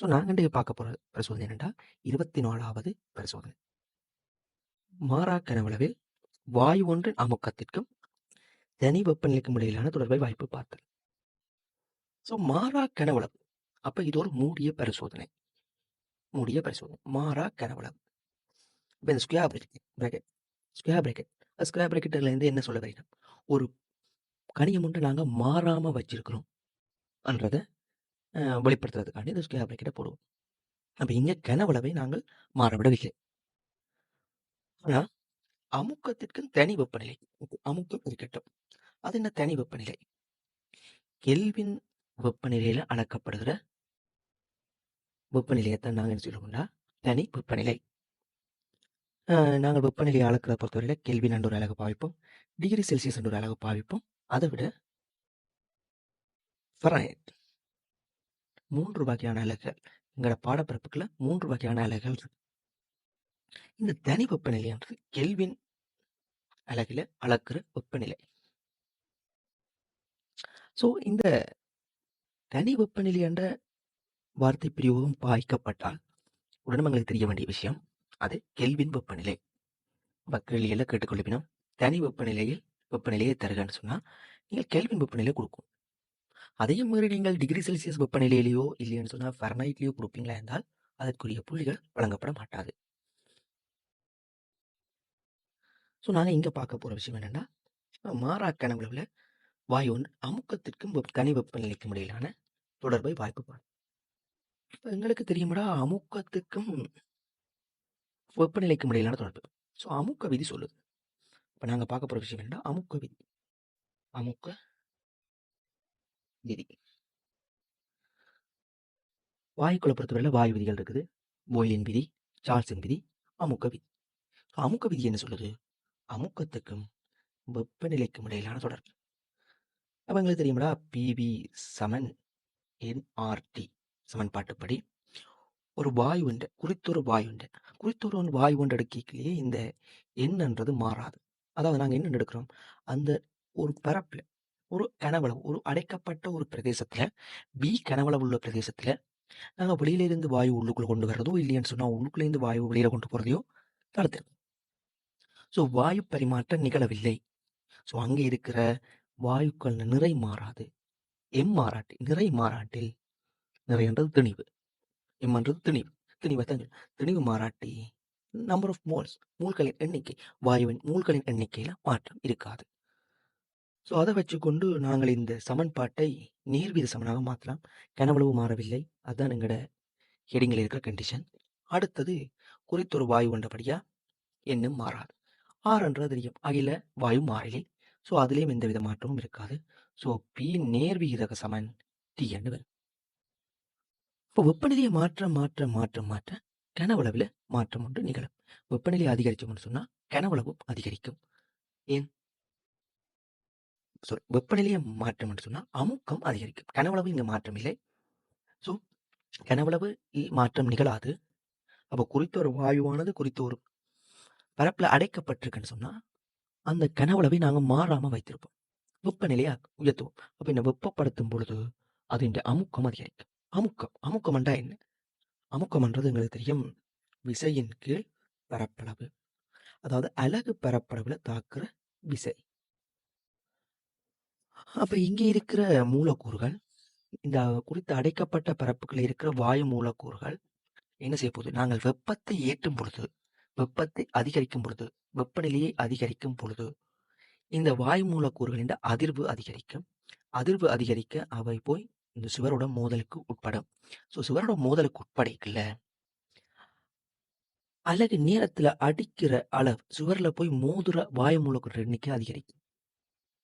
So நாங்கள் இன்றைக்கு பார்க்க போகிற பரிசோதனை என்னென்றால் இருபத்தி நாலாவது பரிசோதனை. மாறா கனவளவில் வாயு ஒன்றின் அமுக்கத்திற்கும் தனி வெப்பநிலைக்கும் இடையிலான தொடர்பை வாய்ப்பு பார்த்தல். ஸோ மாறா கனவளவு. அப்போ இது ஒரு மூடிய பரிசோதனை. மூடிய பரிசோதனை. மாறா கனவளவு. இப்போ இந்த square bracket bracket square bracket square பிராக்கெட்ல இருந்து என்ன சொல்ல வரீங்க? ஒரு கணியம் ஒன்று நாங்கள் மாறாமல் வச்சிருக்கிறோம். அன்றதை வெளிப்படுத்துறதுக்காண்டி இந்த ஸ்கொயர் பிராக்கெட்ட போடுவோம். அப்போ இங்கே கனவளவை நாங்கள் மாறவிடவில்லை. ஆனால் அமுக்கத்திற்கும் தனி வெப்பநிலை. அமுக்கம் இருக்கட்டும். அது என்ன தனி வெப்பநிலை? கெல்வின் வெப்பநிலையில் அளக்கப்படுகிற வெப்பநிலையத்தான் நாங்கள் என்ன சொல்லுவோம்னா, தனி வெப்பநிலை. நாங்கள் வெப்பநிலையை அளக்கிறத பொறுத்தவரையில் கெல்வின் அண்டு ஒரு அலகு பாவிப்போம். டிகிரி செல்சியஸ் அண்டு ஒரு அழகு பாவிப்போம். அதை விட ஃபாரன்ஹைட் மூன்று வகையான அலைகள் எங்களோட பாடப்பரப்புக்குள்ள 3 வகையான அலைகள் இருக்கு. இந்த தனி வெப்பநிலை என்றது கெல்வின் அலகில அளக்குற வெப்பநிலை. ஸோ இந்த தனி வெப்பநிலை என்ற வார்த்தை பிரிவும் பாய்க்கப்பட்டால் உடனே எங்களுக்கு தெரிய வேண்டிய விஷயம் அது கெல்வின் வெப்பநிலை. அப்ப கேள்வியில கேட்டுக்கொள்ளுப்பினும் தனி வெப்பநிலையில் வெப்பநிலையை தருகன்னு சொன்னா நீங்கள் கெல்வின் வெப்பநிலை கொடுக்கும். அதையும் மீறி நீங்கள் டிகிரி செல்சியஸ் வெப்பநிலையிலேயோ இல்லைன்னு சொன்னால் ஃபெர்னைட்லேயோ கொடுப்பீங்களா என்றால் அதற்குரிய புள்ளிகள் வழங்கப்பட மாட்டாது. ஸோ நாங்கள் இங்கே பார்க்க போகிற விஷயம் என்னென்னா மாறா கனவளவுல வாயு ஒன்று அமுக்கத்திற்கும் கனி தனி வெப்பநிலைக்கும் இடையிலான தொடர்பை வாய்ப்பு இப்போ எங்களுக்கு தெரியுமாடா அமுக்கத்துக்கும் வெப்பநிலைக்கும் இடையிலான தொடர்பு. ஸோ அமுக்க விதி சொல்லுது. இப்போ நாங்கள் பார்க்க போகிற விஷயம் என்னன்னா, அமுக்க விதி. அமுக்க விதி. வாயுக்களை பொறுத்தவரையில வாயு விதிகள் இருக்குது. போய்லின் விதி, சார்ல்ஸின் விதி, அமுக்க விதி. அமுக்க விதி என்ன சொல்லுது? அமுக்கத்துக்கும் வெப்பநிலைக்கும் இடையிலான தொடர்பு. அப்போ எங்களுக்கு தெரியுமாடா பிவி சமன் என்ஆர்டி சமன்பாட்டுப்படி ஒரு வாயு உண்டு குறித்தொரு வாயு உண்டு குறித்தொரு ஒன்று வாயு ஒன்று எடுக்கலையே இந்த எண்ணன்றது மாறாது அதாவது நாங்கள் என்ன எடுக்கிறோம் அந்த ஒரு பரப்புல ஒரு கனவளவு ஒரு அடைக்கப்பட்ட ஒரு பிரதேசத்துல பி கனவளவு உள்ள பிரதேசத்துல நாங்கள் வெளியில இருந்து வாயு உள்ளுக்குள்ள கொண்டு வர்றதோ இல்லைன்னு சொன்னா உள்ளுக்குள்ள இருந்து வாயு வெளியில கொண்டு போறதையோ தடுத்து ஸோ வாயு பரிமாற்றம் நிகழவில்லை. ஸோ அங்கே இருக்கிற வாயுக்கள் நிறை மாறாது. எம் மாறாட்டி நிறை மாறாட்டில் நிறைன்றது திணிவு. எம்ன்றது திணிவு. திணிவை தான் திணிவு மாறாட்டி நம்பர் ஆஃப் மோல்ஸ் மூல்களின் எண்ணிக்கை வாயுவின் மூல்களின் எண்ணிக்கையில மாற்றம் இருக்காது. ஸோ அதை வச்சுக்கொண்டு நாங்கள் இந்த சமன்பாட்டை நேர்வீத சமனாக மாற்றலாம் கனவளவு மாறவில்லை. அதுதான் எங்களோட ஹெடிங்கில் இருக்கிற கண்டிஷன் அடுத்தது குறித்தொரு வாயு கொண்டபடியா என்னும் மாறாது. ஆறுன்றது தெரியும். அகில வாயு மாறலை. ஸோ அதுலேயும் எந்த வித மாற்றமும் இருக்காது. ஸோ பி நேர்விகிதக சமன் டி என்று வரும். இப்போ வெப்பநிலையை மாற்ற மாற்ற மாற்ற மாற்ற கனவளவில் மாற்றம் ஒன்று நிகழும். வெப்பநிலை அதிகரிச்சோம்னு சொன்னால் கனவளவும் அதிகரிக்கும். ஏன்? ஸோ வெப்பநிலையை மாற்றம் என்று சொன்னால் அமுக்கம் அதிகரிக்கும். கனவளவு இங்கே மாற்றம் இல்லை. ஸோ கனவளவு இ- மாற்றம் நிகழாது. அப்போ குறித்த ஒரு வாயுவானது குறித்த ஒரு பரப்பில் அடைக்கப்பட்டிருக்குன்னு சொன்னால் அந்த கனவளவை நாங்கள் மாறாமல் வைத்திருப்போம். வெப்பநிலையை உயர்த்துவோம். அப்போ என்ன வெப்பப்படுத்தும் பொழுது அதின் அமுக்கம் அதிகரிக்கும். அமுக்கம். அமுக்கம் என்றா என்ன? அமுக்கம்ன்றது எங்களுக்கு தெரியும். விசையின் கீழ் பரப்பளவு. அதாவது அழகு பரப்பளவில் தாக்குற விசை. அப்ப இங்க இருக்கிற மூலக்கூறுகள் இந்த குறித்த அடைக்கப்பட்ட பரப்புகளில் இருக்கிற வாயு மூலக்கூறுகள் என்ன செய்ய போகுது? நாங்கள் வெப்பத்தை ஏற்றும் பொழுது வெப்பத்தை அதிகரிக்கும் பொழுது வெப்பநிலையை அதிகரிக்கும் பொழுது இந்த வாயு மூலக்கூறுகளின் அதிர்வு அதிகரிக்கும். அதிர்வு அதிகரிக்க அவை போய் இந்த சுவரோட மோதலுக்கு உட்படும். ஸோ சுவரோட மோதலுக்கு உட்படைக்கல அழகு நேரத்துல அடிக்கிற அளவு சுவர்ல போய் மோதுற வாயு மூலக்கூறு எண்ணிக்கை அதிகரிக்கும்.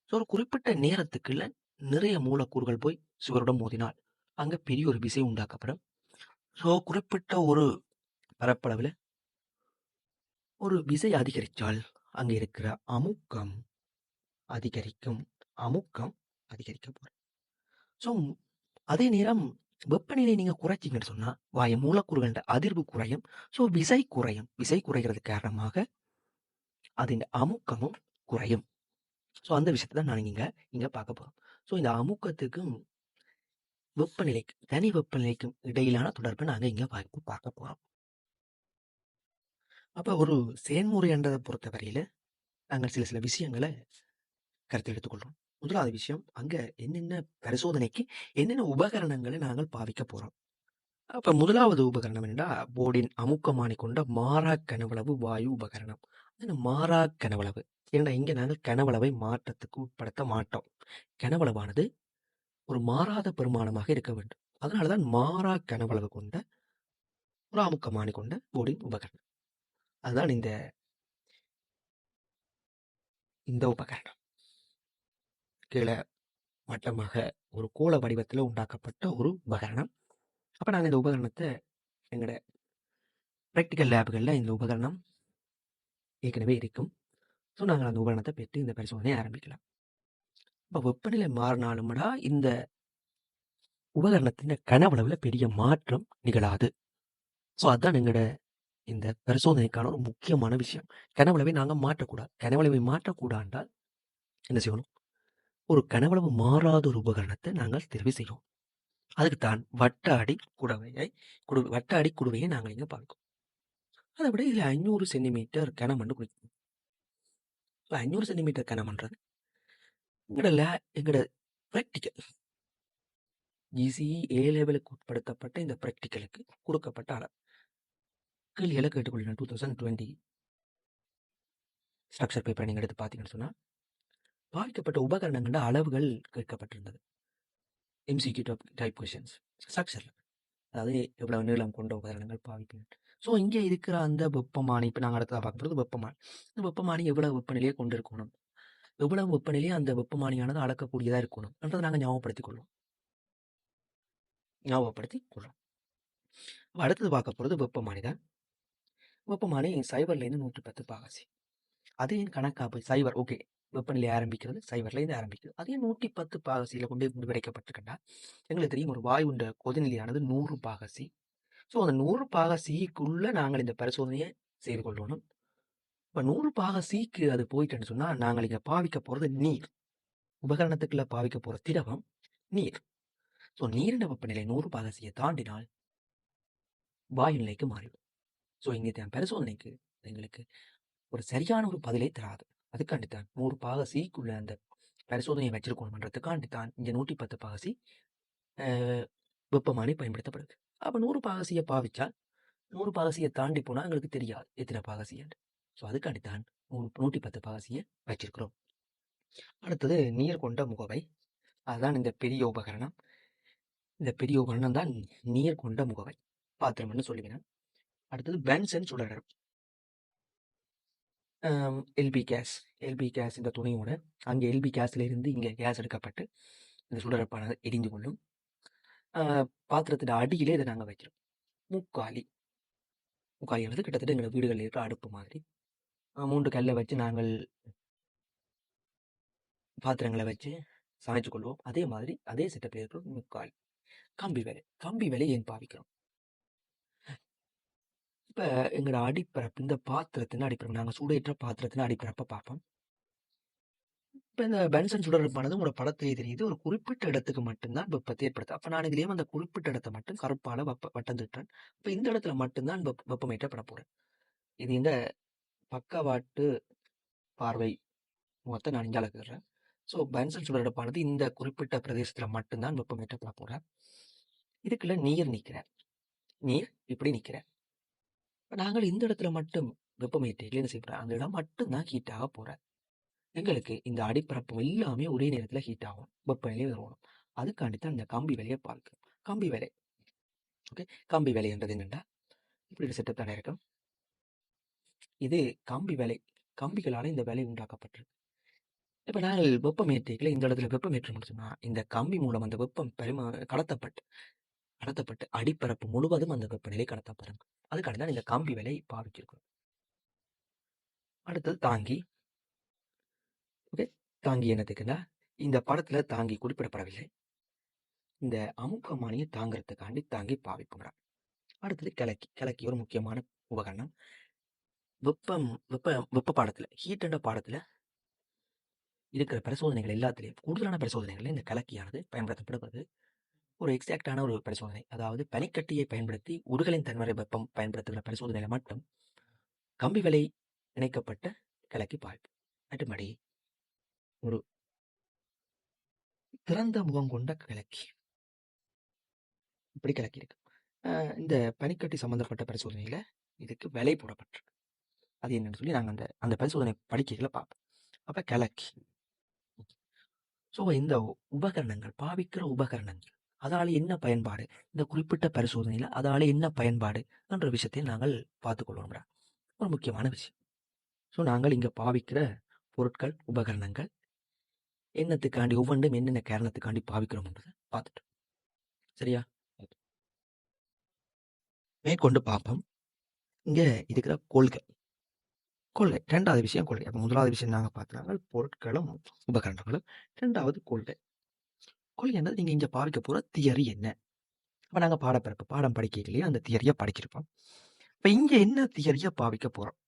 ஸோ ஒரு குறிப்பிட்ட நேரத்துக்குள்ள நிறைய மூலக்கூறுகள் போய் சுவரோட மோதினால் அங்கே பெரிய ஒரு விசை உண்டாக்கப்படும். ஸோ குறிப்பிட்ட ஒரு பரப்பளவில் ஒரு விசை அதிகரித்தால் அங்கே இருக்கிற அமுக்கம் அதிகரிக்கும். அமுக்கம் அதிகரிக்க போகிறோம் ஸோ அதே நேரம் வெப்பநிலை நீங்கள் குறைச்சிங்கன்னு சொன்னால் வாயு மூலக்கூறுகள அதிர்வு குறையும். ஸோ விசை குறையும். விசை குறைகிறது காரணமாக அதன் அமுக்கமும் குறையும். ஸோ அந்த விஷயத்தை தான் நான் இங்கே இங்கே பார்க்க போகிறோம் ஸோ இந்த அமுக்கத்துக்கும் வெப்பநிலைக்கு தனி வெப்பநிலைக்கும் இடையிலான தொடர்பை நாங்கள் இங்கே பார்க்க பார்க்க போகிறோம் அப்போ ஒரு செயல்முறை பொறுத்த வரையில் நாங்கள் சில சில விஷயங்களை கருத்தில் எடுத்துக்கொள்றோம். முதலாவது விஷயம் அங்கே என்னென்ன பரிசோதனைக்கு என்னென்ன உபகரணங்களை நாங்கள் பாவிக்க போகிறோம் அப்போ முதலாவது உபகரணம் என்னென்னா போர்டின் அமுக்கமானி கொண்ட மாறா கனவளவு வாயு உபகரணம். அது மாறா கனவளவு. ஏன்னா இங்கே நாங்கள் கனவளவை மாற்றத்துக்கு உட்படுத்த மாட்டோம். கனவளவானது ஒரு மாறாத பெருமானமாக இருக்க வேண்டும். அதனால தான் மாறா கனவளவு கொண்ட ஒரு அமுக்கமானி கொண்ட போர்டின் உபகரணம். அதுதான் இந்த இந்த உபகரணம். கீழே மட்டமாக ஒரு கோல வடிவத்தில் உண்டாக்கப்பட்ட ஒரு உபகரணம். அப்போ நாங்கள் இந்த உபகரணத்தை எங்களோட ப்ராக்டிக்கல் லேபுகளில் இந்த உபகரணம் ஏற்கனவே இருக்கும். ஸோ நாங்கள் அந்த உபகரணத்தை பெற்று இந்த பரிசோதனையை ஆரம்பிக்கலாம். இப்போ வெப்பநிலை மாறினாலும்டா இந்த உபகரணத்தின் கனவளவில் பெரிய மாற்றம் நிகழாது. ஸோ அதுதான் எங்களோட இந்த பரிசோதனைக்கான ஒரு முக்கியமான விஷயம். கனவளவை நாங்கள் மாற்றக்கூடாது. கனவளவை மாற்றக்கூடாண்டால் என்ன செய்யணும் ஒரு கனவளவு மாறாத ஒரு உபகரணத்தை நாங்கள் தெரிவு செய்வோம். அதுக்கு தான் வட்ட அடி குடவையை குடு வட்ட அடி குடுவையை நாங்கள் இங்கே பார்க்கோம். அதை விட இதில் ஐநூறு சென்டிமீட்டர் கனம் குறிக்கும் இப்போ ஐநூறு சென்டிமீட்டர் கனமன்றது எங்களோட லே எங்களோட ப்ராக்டிக்கல் ஜிசிஇ ஏ லெவலுக்கு உட்படுத்தப்பட்ட இந்த ப்ராக்டிக்கலுக்கு கொடுக்கப்பட்ட அளவு. கேள்விகளை கேட்டுக்கொள்ளலாம் டூ தௌசண்ட் டுவெண்ட்டி ஸ்ட்ரக்சர் பேப்பரை நீங்கள் எடுத்து பார்த்தீங்கன்னு சொன்னால் பாதிக்கப்பட்ட உபகரணங்களோட அளவுகள் கேட்கப்பட்டிருந்தது. எம்சிக்யூ டைப் கொஷின்ஸ் ஸ்ட்ரக்சரில் அதாவது எவ்வளவு நீளம் கொண்ட உபகரணங்கள் பாவிக்கணும் ஸோ இங்கே இருக்கிற அந்த வெப்பமானி இப்போ நாங்கள் அடுத்ததாக பார்க்க போகிறது வெப்பமானி. இந்த வெப்பமானி எவ்வளவு வெப்பநிலையை கொண்டு இருக்கணும் எவ்வளவு வெப்பநிலையை அந்த வெப்பமானியானது அளக்கக்கூடியதாக இருக்கணும்? என்றதை நாங்கள் ஞாபகப்படுத்திக் கொள்வோம். ஞாபகப்படுத்தி கொள்வோம் அடுத்தது பார்க்க போகிறது வெப்பமானி தான். வெப்பமானி சைபர்லேருந்து நூற்றி பத்து பாகாசி. அதையும் கணக்காப்பு சைபர் ஓகே வெப்பநிலை ஆரம்பிக்கிறது சைபர்லேருந்து ஆரம்பிக்கிறது. அதே நூற்றி பத்து பாகசியில் கொண்டு கொண்டு எங்களுக்கு தெரியும் ஒரு வாயுண்ட கொதிநிலையானது நூறு பாகசி. ஸோ அந்த நூறு பாக சிக்குள்ள நாங்கள் இந்த பரிசோதனையை செய்து கொள்ளணும் இப்போ நூறு பாக சிக்கு அது போயிட்டுன்னு சொன்னால் நாங்கள் இங்கே பாவிக்க போகிறது நீர். உபகரணத்துக்குள்ள பாவிக்க போகிற திரவம் நீர். ஸோ நீரின் வெப்பநிலை நூறு பாகசியை தாண்டினால் வாயு நிலைக்கு மாறிடும் ஸோ இங்கே தான் பரிசோதனைக்கு எங்களுக்கு ஒரு சரியான ஒரு பதிலை தராது. அதுக்காண்டி தான் நூறு பாக சிக்குள்ள அந்த பரிசோதனையை வச்சிருக்கணும்ன்றதுக்காண்டி தான் இங்கே நூற்றி பத்து பாகசி வெப்பமானி பயன்படுத்தப்படுது. அப்போ நூறு பாகசியை பாவிச்சா நூறு பாகசியை தாண்டி போனால் எங்களுக்கு தெரியாது எத்தனை பாகசியன்னு ஸோ அதுக்காண்டி தான் நூறு நூற்றி பத்து பாகசியை வச்சிருக்கிறோம். அடுத்தது நீர் கொண்ட முகவை. அதுதான் இந்த பெரிய உபகரணம். இந்த பெரிய உபகரணம் தான் நீர் கொண்ட முகவை. பாத்திரம்னு சொல்லுகிறேன். அடுத்தது பென்சன் சுடரர் எல்பி கேஸ். எல்பி கேஸ் இந்த துணையோட அங்கே எல்பி கேஸ்லேருந்து இங்கே கேஸ் எடுக்கப்பட்டு இந்த சுடரப்பானது எரிந்து கொள்ளும். பாத்திரத்தோட அடியிலே இதை நாங்கள் வைக்கிறோம். முக்காலி. வந்து கிட்டத்தட்ட எங்களோட வீடுகளில் இருக்கிற அடுப்பு மாதிரி. மூன்று கல்லை வச்சு நாங்கள் பாத்திரங்களை வச்சு சமைச்சு கொள்வோம். அதே மாதிரி அதே செட்டப்பில் இருக்கிறோம் முக்காலி. கம்பி வேலை. கம்பி வேலை ஏன் பாவிக்கிறோம்? இப்போ எங்களோட அடிப்பரப்பு இந்த பாத்திரத்தின் அடிப்பரப்பு நாங்கள் சூடேற்ற பாத்திரத்தின் அடிப்பரப்பை பார்ப்போம். இப்போ இந்த பென்சன் சுடரப்பானது உங்களோட படத்திலே தெரியுது. ஒரு குறிப்பிட்ட இடத்துக்கு மட்டும்தான் வெப்பத்தை ஏற்படுத்தும் அப்போ நான் இதுலேயும் அந்த குறிப்பிட்ட இடத்தை மட்டும் கருப்பால வெப்ப வட்டம் திட்டுறேன் இப்போ இந்த இடத்துல மட்டும்தான் வெப்ப வெப்பமேற்றப்பட போகிறேன் இது இந்த பக்கவாட்டு பார்வை முகத்தை நான் இங்கே அளக்குறேன் ஸோ பென்சன் சுடரப்பானது இந்த குறிப்பிட்ட பிரதேசத்தில் மட்டும்தான் வெப்பமேற்றப்பட போகிறேன் இதுக்குள்ள நீர் நிற்கிறேன் நீர் இப்படி நிற்கிறேன் இப்போ நாங்கள் இந்த இடத்துல மட்டும் வெப்பமேற்றிகள் என்ன செய்யப்படுறோம் அந்த இடம் மட்டும்தான் ஹீட்டாக போகிறேன் எங்களுக்கு இந்த அடிப்பரப்பு எல்லாமே ஒரே நேரத்தில் ஹீட் ஆகும். வெப்பநிலை வருவோம் அதுக்காண்டி தான் இந்த கம்பி வேலையை பார்க்கும் கம்பி வேலை. ஓகே? கம்பி வேலைன்றது என்னென்னா இப்படி ஒரு செட்டப் தானே இருக்கும் இது கம்பி வேலை. கம்பிகளால் இந்த வேலை உண்டாக்கப்பட்டிருக்கு. இப்போ நாங்கள் வெப்பமேற்றிகளை இந்த இடத்துல வெப்பமேற்றணும்னு சொன்னால் இந்த கம்பி மூலம் அந்த வெப்பம் பெருமா கடத்தப்பட்டு கடத்தப்பட்டு அடிப்பரப்பு முழுவதும் அந்த வெப்பநிலை கடத்தப்படும். அதுக்காண்டி தான் இந்த கம்பி வேலை பாவிச்சிருக்கோம் அடுத்தது தாங்கி ஓகே. தாங்கி என்னதுக்குன்னா இந்த படத்துல தாங்கி குறிப்பிடப்படவில்லை. இந்த அமுக்கமானியை தாங்கிறதுக்காண்டி தாங்கி பாவிப்புங்கிறார். அடுத்தது கிளக்கி கிழக்கி ஒரு முக்கியமான உபகரணம். வெப்பம் வெப்ப வெப்ப பாடத்தில் ஹீட் என்ற பாடத்தில் இருக்கிற பரிசோதனைகள் எல்லாத்துலேயும் கூடுதலான பரிசோதனைகளில் இந்த கலக்கியானது பயன்படுத்தப்படுவது ஒரு எக்ஸாக்டான ஒரு பரிசோதனை. அதாவது பனிக்கட்டியை பயன்படுத்தி உருகலின் தன்மறை வெப்பம் பயன்படுத்துகிற பரிசோதனையில மட்டும் கம்பி விலை இணைக்கப்பட்ட கலக்கி பாய்ப்பு. மற்றும்படி ஒரு திறந்த முகம் கொண்ட கிழக்கி இப்படி கிழக்கி இருக்கு. இந்த பனிக்கட்டி சம்பந்தப்பட்ட பரிசோதனையில் இதுக்கு விலை போடப்பட்டிருக்கு. அது என்னன்னு சொல்லி நாங்கள் அந்த அந்த பரிசோதனை படிக்கையில பார்ப்போம். அப்போ கிழக்கி ஸோ இந்த உபகரணங்கள், பாவிக்கிற உபகரணங்கள், அதால் என்ன பயன்பாடு? இந்த குறிப்பிட்ட பரிசோதனையில் அதால் என்ன பயன்பாடு? என்ற விஷயத்தை நாங்கள் பார்த்துக்கொள்வோம்டா ஒரு முக்கியமான விஷயம். ஸோ நாங்கள் இங்கே பாவிக்கிற பொருட்கள், உபகரணங்கள் என்னத்துக்காண்டி ஒவ்வொன்றும் என்னென்ன காரணத்துக்காண்டி பாவிக்கிறோம்ன்றத பார்த்துட்டோம். சரியா? மேற்கொண்டு பார்ப்போம். இங்கே இருக்கிற கொள்கை. கொள்கை. ரெண்டாவது விஷயம் கொள்கை. அப்போ முதலாவது விஷயம் நாங்கள் பார்த்தனாங்க பொருட்களும், உபகரணங்களும். ரெண்டாவது கொள்கை. கொள்கைன்றது நீங்கள் இங்கே பாவிக்க போகிற தியரி என்ன? அப்போ நாங்கள் பாடப்பிறப்பு பாடம் படிக்கலையே அந்த தியரியை படிச்சிருப்போம். இப்போ இங்கே என்ன தியரியை பாவிக்க போகிறோம்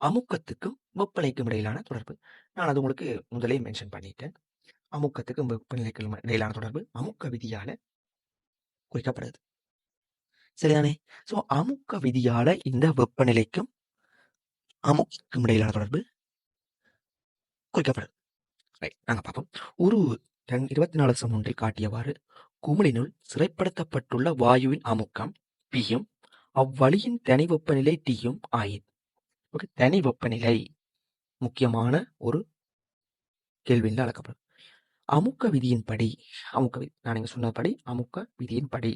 அமுக்கத்துக்கும் வெப்பநிலைக்கும் இடையிலான தொடர்பு. நான் அது உங்களுக்கு முதலே மென்ஷன் பண்ணிட்டேன். அமுக்கத்துக்கும் வெப்பநிலைக்கும் இடையிலான தொடர்பு அமுக்க விதியால குறிக்கப்படுது. சரிதானே? ஸோ அமுக்க விதியால இந்த வெப்பநிலைக்கும் அமுக்கும் இடையிலான தொடர்பு குறிக்கப்படுது. ரைட். நாங்க பார்ப்போம். ஒரு 24 சம் ஒன்றில் காட்டியவாறு குமிழினுள் சிறைப்படுத்தப்பட்டுள்ள வாயுவின் அமுக்கம் பியும் அவ்வழியின் தனி வெப்பநிலை டியும் ஆயின். ஓகே. தனி வெப்பநிலை முக்கியமான ஒரு கேள்வியில் அழைக்கப்படும் அமுக்க விதியின்படி அமுக்க விதி நான் இங்கே சொன்னபடி அமுக்க விதியின்படி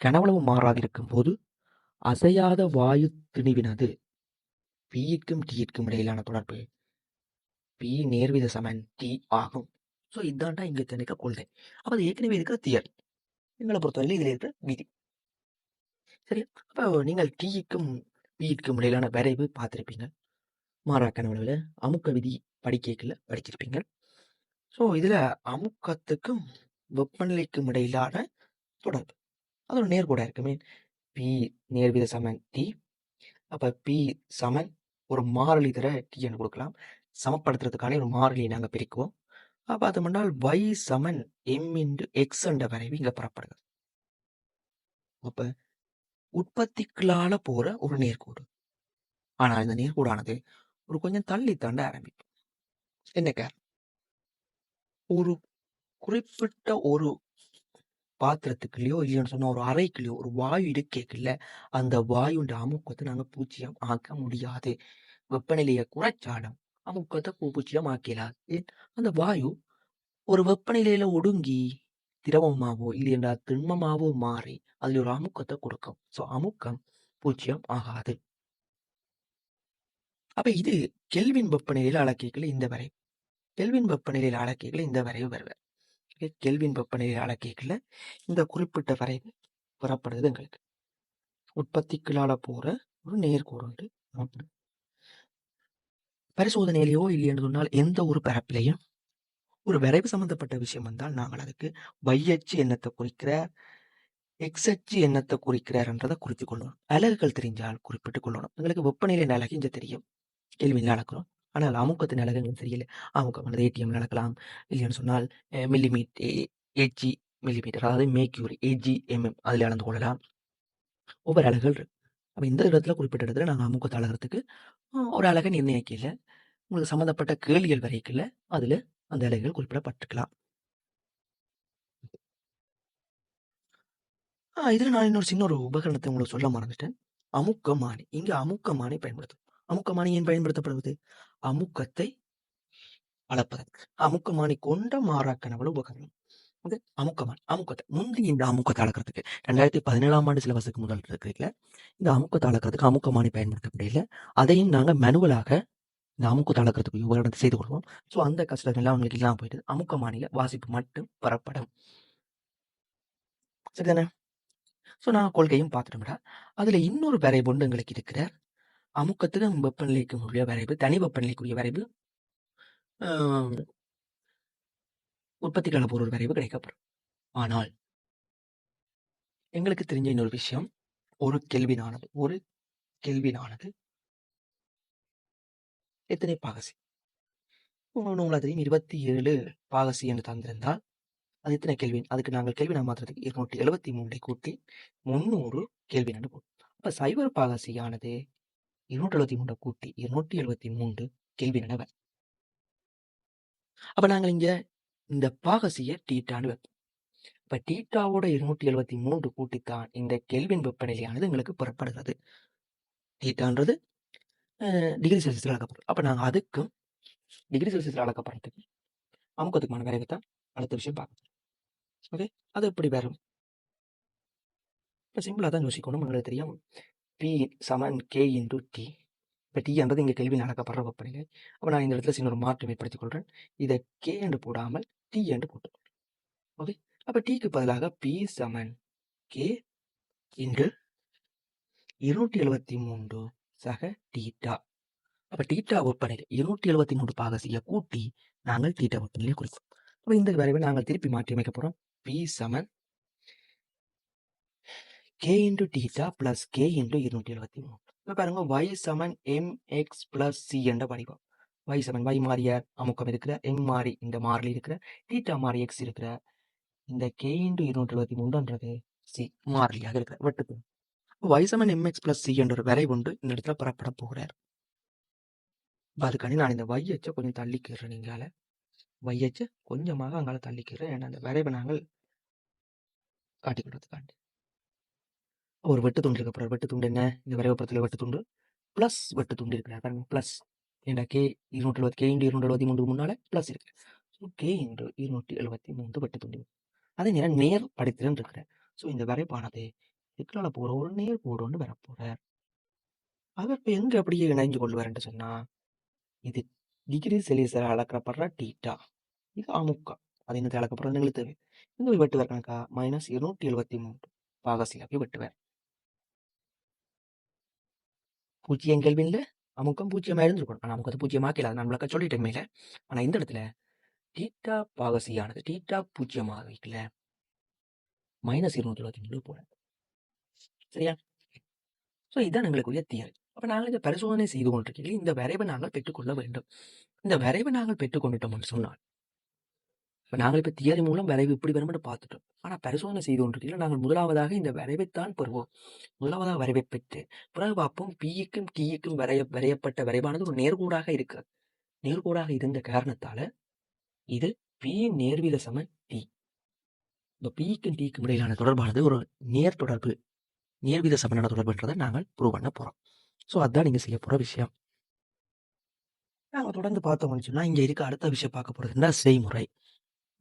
கனவளவு மாறாதிருக்கும் போது அசையாத வாயு திணிவினது Pக்கும் Tக்கும் இடையிலான தொடர்பு பி நேர்வித சமன் டி ஆகும். ஸோ இதாண்டா இங்கே திணிக்க கொள்கை. அப்போ அது ஏற்கனவே இருக்கிற தியரி. எங்களை பொறுத்தவரையில் இதில் இருக்கிற விதி. சரி அப்போ நீங்கள் டீக்கும் பியிற்கும் இடையிலான விரைவு பார்த்துருப்பீங்க மாறா கனவளவுல அமுக்க விதி படிக்கல படிச்சிருப்பீங்க. ஸோ இதில் அமுக்கத்துக்கும் வெப்பநிலைக்கும் இடையிலான தொடர்பு. அது ஒரு நேர்கூட இருக்கு மீன் பி நேர்வித சமன் டி அப்போ பி சமன் ஒரு மாறிலி தர டிஎன் கொடுக்கலாம். சமப்படுத்துறதுக்கான ஒரு மாறிலியை நாங்கள் பிரிக்குவோம். அப்போ அது முன்னால் வை சமன் எம் இன்டு எக்ஸ் என்ற வரைவு இங்கே புறப்படுது அப்போ உற்பத்திக்குள்ளால போகிற ஒரு நேர்கோடு. ஆனால் இந்த நேர்கூடானது ஒரு கொஞ்சம் தள்ளி தாண்ட ஆரம்பிக்கும். என்ன காரணம்? ஒரு குறிப்பிட்ட ஒரு பாத்திரத்துக்குள்ளேயோ இல்லைன்னு சொன்னால் ஒரு அறைக்குள்ளயோ ஒரு வாயு இருக்கேக்குள்ள அந்த வாயுண்ட அமுக்கத்தை நாங்க பூஜ்ஜியம் ஆக்க முடியாது. வெப்பநிலையை குறைச்சாலும் அமுக்கத்தை பூஜ்ஜியம் ஆக்கலாது ஏன்? அந்த வாயு ஒரு வெப்பநிலையில ஒடுங்கி திரவமாவோ இல்லையென்றா திண்மமாவோ மாறி அதில் ஒரு அமுக்கத்தை கொடுக்கும். ஸோ அமுக்கம் பூஜ்ஜியம் ஆகாது. அப்ப இது கெல்வின் வெப்பநிலையில அளக்கைக்குள்ள இந்த வரை கெல்வின் வெப்பநிலையில் அளக்கைகளை இந்த வரைவு வருவார். கெல்வின் வெப்பநிலையில் அளக்கைகளில் இந்த குறிப்பிட்ட வரைவு பெறப்படுது எங்களுக்கு. உற்பத்திக்குள்ளால போற ஒரு நேர்கோடு உண்டு. பரிசோதனையிலேயோ இல்லையென்று சொன்னால் எந்த ஒரு பரப்பிலையும் ஒரு வரைவு சம்பந்தப்பட்ட விஷயம் வந்தால் நாங்கள் அதுக்கு வையச்சு எண்ணத்தை என்னத்தை குறிக்கிறார் எக்ஸ் அச்சு என்னத்தை குறிக்கிறார்ன்றதை குறித்து கொள்ளணும். அலகுகள் தெரிஞ்சால் குறிப்பிட்டுக் கொள்ளணும். எங்களுக்கு வெப்பநிலை அலகு இங்கே தெரியும். கேள்வியில் அளக்கிறோம் ஆனால் அமுக்கத்தின் அழகங்கள் சரியில்லை. தெரியல அமுக்கம் ஏடிஎம் நடக்கலாம். இல்லைன்னு சொன்னால் மில்லிமீட்டர் ஏஜி மில்லிமீட்டர் அதாவது மேக்யூரி ஏஜி எம்எம் அதில் அளந்து கொள்ளலாம். ஒவ்வொரு அழகுகள் இருக்கு. அப்போ இந்த இடத்துல குறிப்பிட்ட இடத்துல நாங்கள் அமுக்கத்தை அழகிறதுக்கு ஒரு அழகை நிர்ணயிக்கல உங்களுக்கு சம்மந்தப்பட்ட கேள்விகள் வரைக்கல அதில் அந்த அழகுகள் குறிப்பிடப்பட்டிருக்கலாம். இதில் நான் இன்னொரு சின்ன ஒரு உபகரணத்தை உங்களுக்கு சொல்ல மறந்துட்டேன். அமுக்கமானி. இங்கே அமுக்கமானி பயன்படுத்தும். அமுக்கமானி ஏன் பயன்படுத்தப்படுவது? அமுக்கத்தை அளப்பதற்கு. அமுக்கமானி கொண்ட மாறாக்கனவள் உபகரணம். ஓகே? அமுக்கமானி அமுக்கத்தை. முந்தி இந்த அமுக்கத்தை அளக்கிறதுக்கு ரெண்டாயிரத்தி பதினேழாம் ஆண்டு சிலபஸுக்கு முதல் இருக்கிறதுல இந்த அமுக்கத்தை அளக்கிறதுக்கு அமுக்கமானி பயன்படுத்தப்படையில அதையும் நாங்க மேனுவலாக இந்த அமுக்கத்தை அளக்கிறதுக்கு உபகரணத்தை செய்து கொள்வோம். ஸோ அந்த கஷ்டம் எல்லாம் உங்களுக்கு இல்லாமல் போயிட்டு அமுக்கமானில வாசிப்பு மட்டும் பெறப்படும். சரிதானே? ஸோ நான் கொள்கையும் பார்த்துட்டோம்டா. அதுல இன்னொரு வரைவு ஒன்று எங்களுக்கு இருக்கிற அமுக்கத்துக்கு வெப்பநிலைக்கு உரிய வரைவு தனி வெப்பநிலைக்குரிய வரைவு உற்பத்திக்கான பொருள் வரைவு கிடைக்கப்படும் ஆனால் எங்களுக்கு தெரிஞ்ச இன்னொரு விஷயம் ஒரு கேள்வினானது ஒரு கேள்வினானது எத்தனை பாகசி? உங்களை தெரியும் இருபத்தி ஏழு பாகசி என்று தந்திருந்தால் அது எத்தனை கேள்வி அதுக்கு நாங்கள் கேள்வி நான் மாத்திரத்துக்கு இருநூற்றி எழுபத்தி மூன்றை கூட்டி முந்நூறு கேள்வி நடுவோம் போடும் அப்போ சைபர் பாகசியானது இருநூற்றி எழுபத்தி மூன்று கூட்டி இருநூற்றி எழுபத்தி மூன்று கேள்வி என அப்ப நாங்கள் இங்க இந்த பாகசிய டீட்டான்னு வைப்போம். டீட்டாவோட இருநூற்றி எழுபத்தி மூன்று கூட்டித்தான் இந்த கெல்வின் வெப்பநிலையானது எங்களுக்கு புறப்படுகிறது. டீட்டான்றது டிகிரி செல்சியஸில் அளக்கப்படுறது அப்போ நாங்கள் அதுக்கும் டிகிரி செல்சியஸில் அளக்கப்படுறதுக்கு அமுக்கத்துக்குமான வேகத்தான் அடுத்த விஷயம் பார்க்கணும் ஓகே அது எப்படி வரும்? இப்போ சிம்பிளாக தான் யோசிக்கணும் உங்களுக்கு தெரியும். பி சமன் கே இன்டு டி இப்போ டீன்றது இங்கே கேள்வி நடக்கப்படுற வெப்பநிலை அப்போ நான் இந்த இடத்துல சின்ன ஒரு மாற்றம் ஏற்படுத்திக் கொள்கிறேன் இதை கே என்று போடாமல் டி என்று போட்டுக்கொள்கிறேன் ஓகே அப்போ டீக்கு பதிலாக பி சமன் கே இன்று இருநூற்றி எழுபத்தி மூன்று சக டீட்டா அப்போ டீட்டா வெப்பநிலை இருநூற்றி எழுபத்தி மூன்று பாகசியை கூட்டி நாங்கள் டீட்டா வெப்பநிலையை குறிப்போம் அப்போ இந்த வரைவை நாங்கள் திருப்பி மாற்றி அமைக்க போகிறோம் பி சமன் K into theta plus K into இருநூற்றி எழுபத்தி மூணு. இப்போ பாருங்க ஒய் சமன் எம் எக்ஸ் பிளஸ் சி என்ற வடிவம். ஒய் சமன் ஒய் மாறிய அமுக்கம் இருக்கிற எம் மாறி இந்த மாறிலி இருக்கிற டீட்டா மாறி எக்ஸ் இருக்கிற இந்த கே இன்டூ இருநூற்றி எழுபத்தி மூன்றுன்றது சி மாறிலியாக இருக்கிற வெட்டுக்கு ஒய் சமன் எம் எக்ஸ் பிளஸ் சி என்ற ஒரு வரை உண்டு இந்த இடத்துல புறப்பட போகிறார் அதுக்காண்டி நான் இந்த y அச்சை கொஞ்சம் தள்ளிக்கிறேன் நீங்கால y கொஞ்சமாக அங்கால தள்ளிக்கிறேன். ஏன்னா அந்த வரைவை நாங்கள் காட்டிக்கிறதுக்காண்டி ஒரு வெட்டு துண்டு இருக்க. வெட்டு துண்டு என்ன? இந்த வரைபடத்தில் வெட்டு துண்டு. ப்ளஸ் வெட்டு துண்டு இருக்கிறார் பாருங்க ப்ளஸ் ஏண்டா கே இருநூற்றி எழுபத்தி கே இன்டு இருநூற்றி எழுபத்தி மூன்று முன்னால் ப்ளஸ் இருக்கு. ஸோ கே இன்று இருநூற்றி எழுபத்தி மூன்று வெட்டு துண்டு. அதே நேரம் நேர் படித்திறன் இருக்கிறார் ஸோ இந்த வரைப்பானது இதுக்குள்ள போகிற ஒரு நேர் போடுன்னு வர போகிறார் அவர் இப்போ எங்கே அப்படியே இணைஞ்சு கொள்வார்ன்னு சொன்னால் இது டிகிரி செல்சியஸில் அளக்கப்படுற டீட்டா இது அமுக்கா அது என்னத்தை அளக்கப்படுறது எங்களுக்கு தேவை இங்கே போய் வெட்டுவார் கணக்கா மைனஸ் இருநூற்றி எழுபத்தி மூன்று. பாகசில போய் வெட்டுவார். பூஜ்ஜியம் கேள்வியில் அமுக்கம் பூஜ்ஜியமாக இருந்திருக்கணும். ஆனால் அமுக்கத்தை பூஜ்ஜியமாக அது நான் விளக்க சொல்லிட்டேன் மேலே ஆனால் இந்த இடத்துல டீட்டா பாகசியானது டீட்டா பூஜ்ஜியமாக வைக்கல. மைனஸ் இருநூற்றி இருபத்தி மூணு போல. சரியா? ஸோ இதுதான் எங்களுக்குரிய தியரி. அப்போ நாங்கள் இதை பரிசோதனை செய்து கொண்டிருக்கீங்க இந்த வரைவை நாங்கள் பெற்றுக்கொள்ள வேண்டும். இந்த வரைவை நாங்கள் பெற்றுக்கொண்டுட்டோம்னு சொன்னால் இப்போ நாங்கள் இப்போ தியரி மூலம் விரைவு இப்படி வரும்னு பார்த்துட்டோம். ஆனால் பரிசோதனை செய்து கொண்டிருக்கீங்க நாங்கள் முதலாவதாக இந்த வரைவைத்தான் பெறுவோம். முதலாவதாக வரைவை பெற்று பிறகு பார்ப்போம் பிஇக்கும் டிஇக்கும் வரைய வரையப்பட்ட வரைவானது ஒரு நேர்கோடாக இருக்கிறது நேர்கோடாக இருந்த காரணத்தால் இது பி நேர்வீத சமன் டி இந்த பிக்கும் டிக்கும் இடையிலான தொடர்பானது ஒரு நேர் தொடர்பு நேர்வீத சமனான தொடர்புன்றதை நாங்கள் ப்ரூவ் பண்ண போகிறோம் ஸோ அதுதான் நீங்கள் செய்ய போகிற விஷயம். நாங்கள் தொடர்ந்து பார்த்தோம்னு சொன்னால் இங்கே இருக்க அடுத்த விஷயம் பார்க்க போகிறதுன்னா செய்முறை.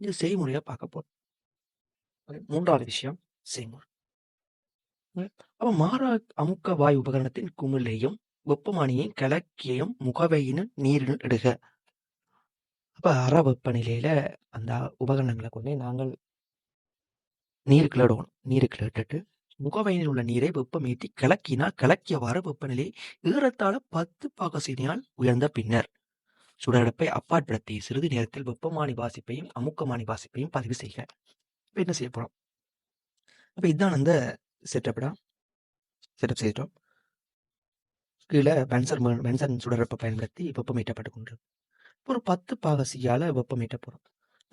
இந்த செய்முறையை பார்க்க போறோம். மூன்றாவது விஷயம் செய்முறை. அப்ப மாறா அமுக்க வாய் உபகரணத்தின் குமிழையும் வெப்பமானியையும் கலக்கியையும் முகவையினும் நீரினும் இடுக அப்ப அற வெப்பநிலையில அந்த உபகரணங்களை கொண்டு நாங்கள் நீருக்குள்ள இடணும் நீருக்குள்ள இட்டுட்டு முகவையினில் உள்ள நீரை வெப்பமேற்றி கலக்கினால் கலக்கியவாறு வெப்பநிலை ஏறத்தாழ பத்து பாகசீனியால் உயர்ந்த பின்னர் சுடரப்பை அப்பாற்படுத்தி சிறிது நேரத்தில் வெப்பமானி வாசிப்பையும் அமுக்கமானி வாசிப்பையும் பதிவு செய்க. இப்போ என்ன செய்ய போகிறோம் அப்போ இதுதான் அந்த செட்டப்டா செட்டப் செய்துட்டோம். கீழே பென்சர் பென்சன் சுடரப்பை பயன்படுத்தி வெப்பமீட்டப்பட்டு கொண்டு ஒரு பத்து பாகசியால வெப்பமீட்ட போகிறோம்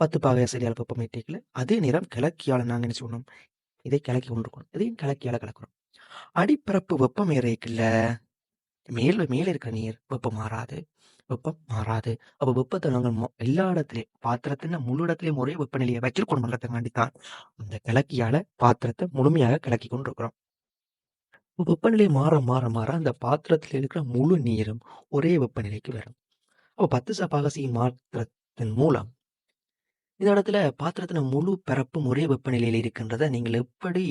பத்து பாகசியால வெப்பமீட்டிக்கல அதே நேரம் கிழக்கியால் நாங்கள் என்ன சொன்னோம் இதை கிளக்கி கொண்டிருக்கணும் இதையும் கிழக்கியால் கலக்கிறோம். அடிப்பரப்பு வெப்பம் ஏறைக்குள்ள மேல மேல இருக்க நீர் வெப்பம் மாறாது. வெப்பம் மாறாது. அப்ப வெப்பத்தை நாங்கள் எல்லா இடத்துலயும் பாத்திரத்தின் முழு இடத்துலயும் ஒரே வெப்பநிலையை வச்சிருக்கணும்ன்றதுக்காண்டி தான் அந்த கிளக்கியால பாத்திரத்தை முழுமையாக கிளக்கி கொண்டிருக்கிறோம். இருக்கிறோம் வெப்பநிலை மாற மாற மாற அந்த பாத்திரத்தில் இருக்கிற முழு நீரும் ஒரே வெப்பநிலைக்கு வரும். அப்போ பத்து சப்பாகசி மாற்றத்தின் மூலம் இந்த இடத்துல பாத்திரத்தின் முழு பரப்பும் ஒரே வெப்பநிலையில் இருக்கின்றதை நீங்கள் எப்படி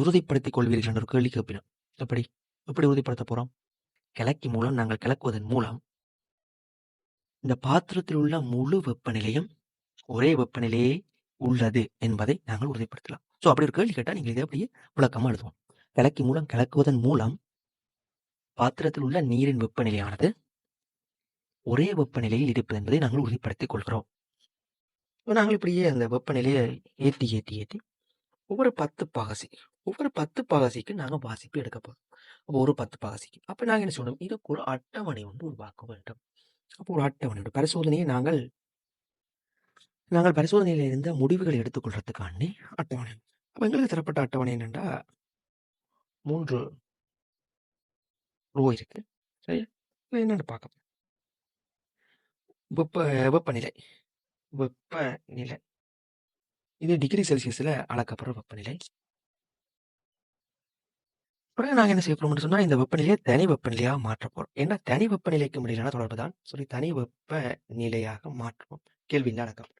உறுதிப்படுத்திக் கொள்வீர்கள் என்ற ஒரு கேள்வி கேட்பினோம் எப்படி? எப்படி உறுதிப்படுத்த போறோம்? கிளக்கி மூலம் நாங்கள் கிளக்குவதன் மூலம் இந்த பாத்திரத்தில் உள்ள முழு வெப்பநிலையும் ஒரே வெப்பநிலையே உள்ளது என்பதை நாங்கள் உறுதிப்படுத்தலாம். ஸோ அப்படி ஒரு கேள்வி கேட்டால் நீங்கள் இதை அப்படியே விளக்கமாக எழுதுவோம். கிளக்கி மூலம் கிளக்குவதன் மூலம் பாத்திரத்தில் உள்ள நீரின் வெப்பநிலையானது ஒரே வெப்பநிலையில் இருப்பது என்பதை நாங்கள் உறுதிப்படுத்திக் கொள்கிறோம். நாங்கள் இப்படியே அந்த வெப்பநிலையை ஏற்றி ஏற்றி ஏற்றி ஒவ்வொரு பத்து பாகசி ஒவ்வொரு பத்து பாகசிக்கு நாங்கள் வாசிப்பு எடுக்க போகிறோம் ஒரு பத்து பாசிக்கு அப்போ நாங்கள் என்ன சொல்லணும் இதுக்கு ஒரு அட்டவணை ஒன்று உருவாக்க வேண்டும் அப்போ ஒரு அட்டவணை ஒரு பரிசோதனையை நாங்கள் நாங்கள் பரிசோதனையில் இருந்த முடிவுகளை எடுத்துக்கொள்றதுக்காண்டி அட்டவணை. அப்போ எங்களுக்கு தரப்பட்ட அட்டவணை என்னென்னா மூன்று ரோ இருக்கு. சரியா? என்னென்னு என்னன்னு பார்க்க வெப்ப வெப்பநிலை. வெப்பநிலை. இது டிகிரி செல்சியஸில் அளக்கப்படுற வெப்பநிலை. பிறகு நாங்க என்ன செய்ய போறோம்னு சொன்னா, இந்த வெப்பநிலையை தனி வெப்பநிலையாக மாற்ற போகிறோம் ஏன்னா தனி வெப்பநிலைக்கு முடியலான தொடர்பு தான் சொல்லி தனி வெப்பநிலையாக மாற்றுவோம். கேள்வி நடக்கும்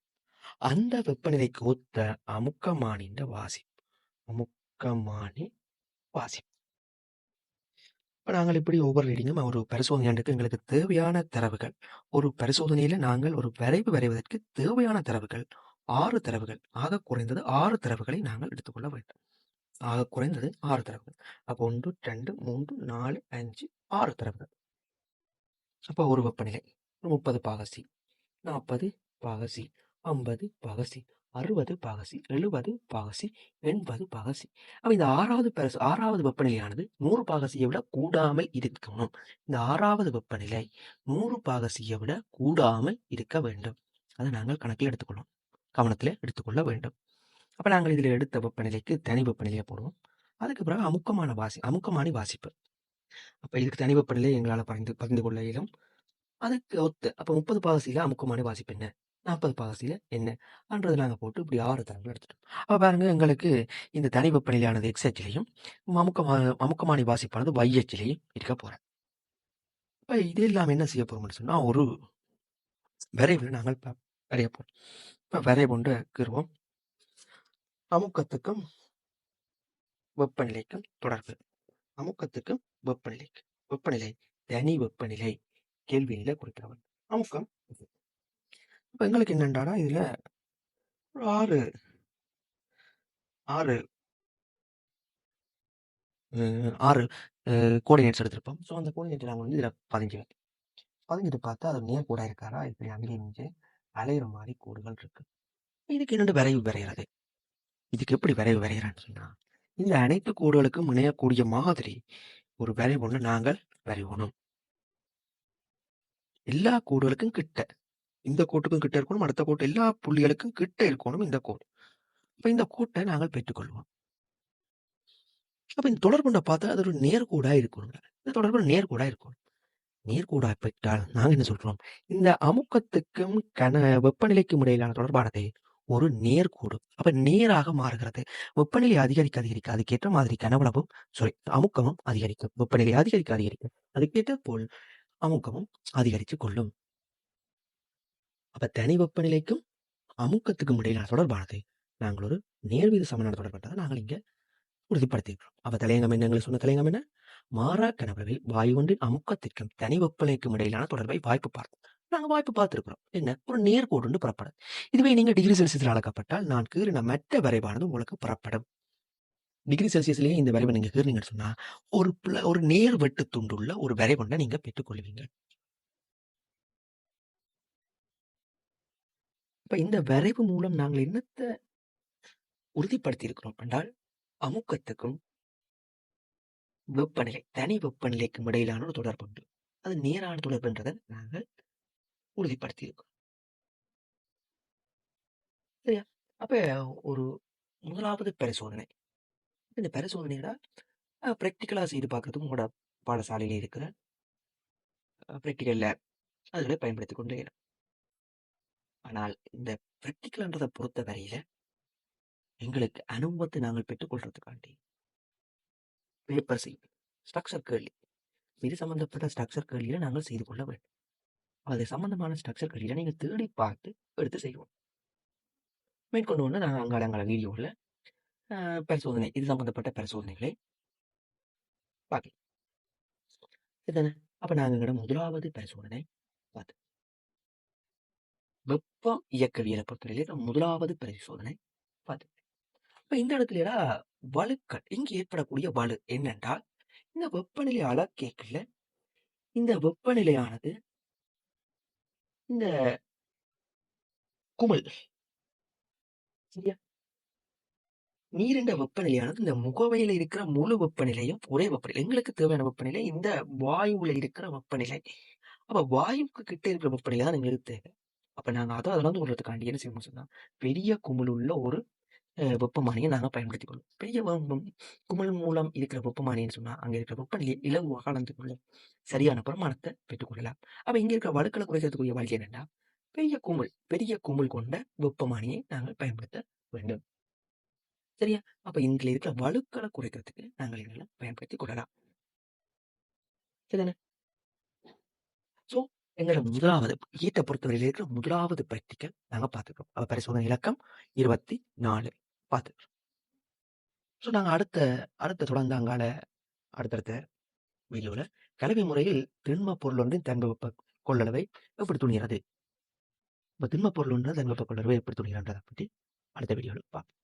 அந்த வெப்பநிலைக்கு ஒத்த அமுக்கமானின் வாசிப்பு. அமுக்கமானி வாசிப்பு. இப்போ நாங்கள் இப்படி ஒவ்வொரு ரீடிங்கும் ஒரு பரிசோதனையாண்டுக்கு எங்களுக்கு தேவையான தரவுகள். ஒரு பரிசோதனையில நாங்கள் ஒரு வரைவு வரைவதற்கு தேவையான தரவுகள் ஆறு தரவுகள். ஆக குறைந்தது ஆறு தரவுகளை நாங்கள் எடுத்துக்கொள்ள வேண்டும். ஆக குறைந்தது ஆறு தரவுகள். அப்போ ஒன்று ரெண்டு மூன்று நாலு அஞ்சு ஆறு தரவுகள். அப்போ ஒரு வெப்பநிலை. 30 பாக சி, 40 பாக சி, 50 பாக சி, 60 பாக சி, 70 பாக சி, 80 பாக சி. அப்ப இந்த ஆறாவது பரிசு ஆறாவது வெப்பநிலையானது நூறு பாகசியை விட கூடாமல் இருக்கணும். இந்த ஆறாவது வெப்பநிலை நூறு பாகசியை விட கூடாமல் இருக்க வேண்டும். அதை நாங்கள் கணக்கில் எடுத்துக்கொள்ளும் கவனத்தில் எடுத்துக்கொள்ள வேண்டும். அப்போ நாங்கள் இதில் எடுத்த வெப்பநிலைக்கு தனி வெப்பநிலையை போடுவோம். அதுக்கு பிறகு அமுக்கமான வாசி அமுக்கமானி வாசிப்பு. அப்போ இதுக்கு தனி வெப்பநிலை எங்களால் பகிர்ந்து பகிர்ந்து கொள்ள இயலும். அதுக்கு ஒத்த அப்ப 30 பாக சில அமுக்கமானி வாசிப்பு என்ன? நாற்பது பாகசியில் என்ன? என்றத போட்டு இப்படி ஆறு தரங்கள் எடுத்துட்டோம். அப்போ பாருங்க எங்களுக்கு இந்த தனி வெப்பநிலையானது எக்ஸ் அச்சிலயும், அமுக்கமான அமுக்கமானி வாசிப்பானது y இருக்க போகிறேன் இப்போ இது இல்லாமல் என்ன செய்ய போகிறோம்னு சொன்னால் ஒரு விரைவில் நாங்கள் வரைய போகிறோம் இப்போ வரைவு ஒன்று கீறுவோம். அமுக்கத்துக்கும் வெப்பநிலைக்கும் தொடர்பு. அமுக்கத்துக்கும் வெப்பநிலைக்கு. வெப்பநிலை தனி வெப்பநிலை கேள்வியில குறிக்கிறவன் அமுக்கம் இப்போ எங்களுக்கு என்னென்றாடா இதுல ஒரு 6 6 அ 6 அ கோஆர்டினேட்ஸ் எடுத்திருப்போம். ஸோ அந்த கோஆர்டினேட் நாங்கள் வந்து இதுல பதிஞ்சுவேன். பதிஞ்சிட்டு பார்த்தா அது நேர்கோடா இருக்காரா? இப்படி அங்கேயும் இங்கேயும் அலையிற மாதிரி கூடுகள் இருக்கு. இதுக்கு என்னண்டு விரைவு விரைகிறது இதுக்கு எப்படி வரைவு வரைகிறான்னு சொன்னா, இந்த அனைத்து கோடுகளுக்கும் இணையக்கூடிய மாதிரி ஒரு வரைவு ஒன்று நாங்கள் வரைவோணும். எல்லா கோடுகளுக்கும் கிட்ட. இந்த கோட்டுக்கும் கிட்ட இருக்கணும். அடுத்த கோட்டு எல்லா புள்ளிகளுக்கும் கிட்ட இருக்கணும் இந்த கோடு. அப்ப இந்த கோட்டை நாங்கள் பெற்றுக்கொள்வோம். அப்ப இந்த தொடர்புண்ட பார்த்தா அது ஒரு நேர்கூடா இருக்கணுங்க. இந்த தொடர்பு நேர்கூடா இருக்கணும். நேர்கோடா பெற்றால் நாங்க என்ன சொல்றோம்? இந்த அமுக்கத்துக்கும் கன வெப்பநிலைக்கும் இடையிலான தொடர்பானதை ஒரு நேர்கோடு. அப்ப நேராக மாறுகிறது. வெப்பநிலை அதிகரிக்க அதிகரிக்க அதுக்கேற்ற மாதிரி கனவளவும் சாரி அமுக்கமும் அதிகரிக்கும். வெப்பநிலை அதிகரிக்க அதிகரிக்க அதுக்கேற்ற போல் அமுக்கமும் அதிகரித்து கொள்ளும். அப்ப தனி வெப்பநிலைக்கும் அமுக்கத்துக்கும் இடையிலான தொடர்பானது நாங்கள் ஒரு நேர்வீத சமனான தொடர்பற்றதை நாங்கள் இங்க உறுதிப்படுத்தியிருக்கிறோம். அப்ப தலையங்கம் என்ன சொன்ன தலையங்கம் என்ன? மாறா கனவளவில் வாயு ஒன்றின் அமுக்கத்திற்கும் தனி வெப்பநிலைக்கும் இடையிலான தொடர்பை வாய்ப்பு பார்த்தோம். நாங்க வாய்ப்பு பார்த்துருக்குறோம் என்ன? ஒரு நேர்கோடுன்னு புறப்படும். இதுவே நீங்க டிகிரி செல்சியஸில் அளக்கப்பட்டால் நான் கீறின மற்ற வரைவானது உங்களுக்கு புறப்படும். டிகிரி செல்சியஸ்லயே இந்த வரைவை நீங்க கீறினீங்கன்னு சொன்னா, ஒரு பிள ஒரு நேர் வெட்டு துண்டுள்ள ஒரு வரைவொன்றை நீங்கள் பெற்றுக்கொள்வீங்க. இப்ப இந்த வரைவு மூலம் நாங்கள் என்னத்த உறுதிப்படுத்தி இருக்கிறோம் என்றால், அமுக்கத்துக்கும் வெப்பநிலை, தனி வெப்பநிலைக்கும் இடையிலான ஒரு தொடர்பு உண்டு. அது நேரான தொடர்புன்றதை நாங்கள் உறுதிப்படுத்தி இருக்கோம். சரியா? அப்ப ஒரு முதலாவது பரிசோதனை. இந்த பரிசோதனையில அ பிராக்டிகலா செய்து பார்க்கிறதுக்கு உங்களோட பாடசாலையில இருக்கிற அ பிராக்டிகல் லேப் அதுகளை பயன்படுத்திக் கொண்டு. ஆனால் இந்த பிராக்டிகல்ன்றத பொறுத்த வரையில எங்களுக்கு அனுபவத்தை நாங்கள் பெற்றுக்கொள்றதுக்காண்டி பேப்பர் செய்து ஸ்ட்ரக்சர் கேள்வி. இது சம்பந்தப்பட்ட ஸ்ட்ரக்சர் கேள்வியில நாங்கள் செய்து கொள்ள வேண்டும். அது சம்பந்தமான ஸ்ட்ரக்சர் கேள்வியில நீங்கள் தேடி பார்த்து எடுத்து செய்வோம் மேற்கொண்டு ஒன்று நான் அங்காள அங்காள வீடியோவில் பரிசோதனை இது சம்மந்தப்பட்ட பரிசோதனைகளை பார்க்கலாம். இதுதானே அப்போ நாங்கள் எங்கட முதலாவது பரிசோதனை பார்த்து வெப்பம் இயக்கவியலை பொறுத்தவரையில முதலாவது பரிசோதனை பார்த்து. இப்போ இந்த இடத்துலடா வலுக்கள் இங்கு ஏற்படக்கூடிய வலு என்னென்றால், இந்த வெப்பநிலை அளக்கேக்கில் இந்த வெப்பநிலையானது இந்த குமிழ் சரியா? நீரின் வெப்பநிலையானது இந்த முகவையில இருக்கிற முழு வெப்பநிலையும் ஒரே வெப்பநிலை. எங்களுக்கு தேவையான வெப்பநிலை இந்த வாயுவுல இருக்கிற வெப்பநிலை. அப்ப வாயுவுக்கு கிட்ட இருக்கிற வெப்பநிலை தான் எங்களுக்கு தேவை. அப்ப நாங்க அத அதெல்லாம் கொள்றதுக்காண்டி என்ன செய்யணும் சொன்னா, பெரிய குமிழுள்ள ஒரு வெப்பமானியை நாங்கள் பயன்படுத்தி கொள்வோம். பெரிய குமிழ் மூலம் இருக்கிற வெப்பமானின்னு சொன்னால் அங்கே இருக்கிற வெப்பநிலையை இலகுவாக அளந்து கொள்ள சரியான பிரமாணத்தை பெற்றுக்கொள்ளலாம். அப்போ இங்கே இருக்கிற வழுக்களை குறைக்கிறதுக்குரிய வழி என்னென்னா பெரிய குமிழ் பெரிய குமிழ் கொண்ட வெப்பமானியை நாங்கள் பயன்படுத்த வேண்டும். சரியா? அப்போ இங்கே இருக்கிற வழுக்களை குறைக்கிறதுக்கு நாங்கள் இதெல்லாம் பயன்படுத்தி கொள்ளலாம். சரிதானே? ஸோ, எங்களோட முதலாவது ஈட்டை பொறுத்தவரையில இருக்கிற முதலாவது பிரக்டிக்கல் நாங்கள் பார்த்துக்கிறோம் அப்போ பரிசோதனை இலக்கம் 24 பார்த்துருக்கிறோம். ஸோ, நாங்க அடுத்த அடுத்த தொடர்ந்து அங்கால அடுத்தடுத்த வீடியோவில் கலவை முறையில் திண்ம பொருள் ஒன்றின் தன்வெப்ப கொள்ளளவை எப்படி துணிகிறது? இப்போ திண்ம பொருள் ஒன்று தன்வெப்ப கொள்ளளவை எப்படி துணிகிறன்றதை பத்தி அடுத்த வீடியோவில் பார்ப்போம்.